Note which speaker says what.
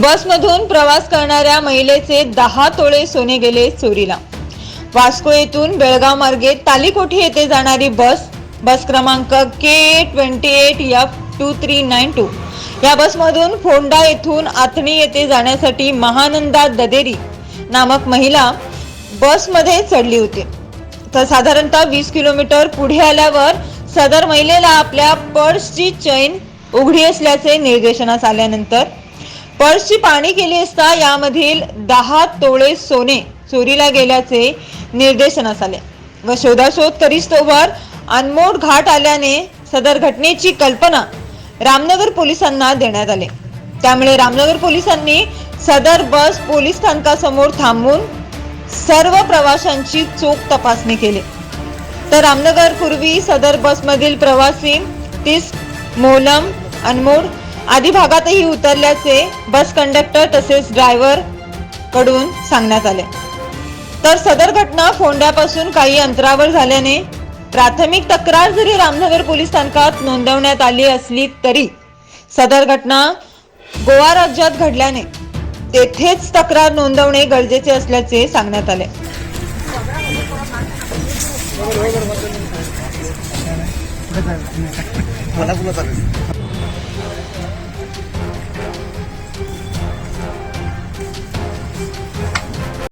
Speaker 1: बसमधून प्रवास करणाऱ्या महिलेचे दहा तोळे सोने गेले चोरीला. वास्को येथून बेळगाव मार्गे तालीकोठी येथे जाणारी बस बस क्रमांक K twenty eight F two three nine two या बसमधून फोंडा येथून आथणी येथे जाण्यासाठी महानंदा ददेरी नामक महिला बसमध्ये चढली होती. तर साधारणतः वीस किलोमीटर पुढे आल्यावर सदर महिलेला आपल्या पर्सची चैन उघडी असल्याचे निर्देशनास आल्यानंतर पर्सची पाहणी केली असता यामधील दहा तोळे सोने चोरीला गेल्याचे निर्देशनास आले. व शोधाशोध करीस्तोवर अनमोड घाट आल्याने सदर घटनेची कल्पना रामनगर पोलिसांना देण्यात आले. त्यामुळे रामनगर पोलिसांनी सदर बस पोलीस स्थानकासमोर थांबून सर्व प्रवाशांची चोख तपासणी केली. तर रामनगर पूर्वी सदर बसमधील प्रवासी तीस मोलम अनमोड आदी भागातही उतरल्याचे बस कंडक्टर तसेच ड्रायव्हरकडून सांगण्यात आले. तर सदर घटना फोंड्यापासून काही अंतरावर झाल्याने प्राथमिक तक्रार जरी रामनगर पोलीस स्थानकात नोंदवण्यात आली असली तरी सदर घटना गोवा राज्यात घडल्याने तेथेच तक्रार नोंदवणे गरजेचे असल्याचे सांगण्यात आले.
Speaker 2: मला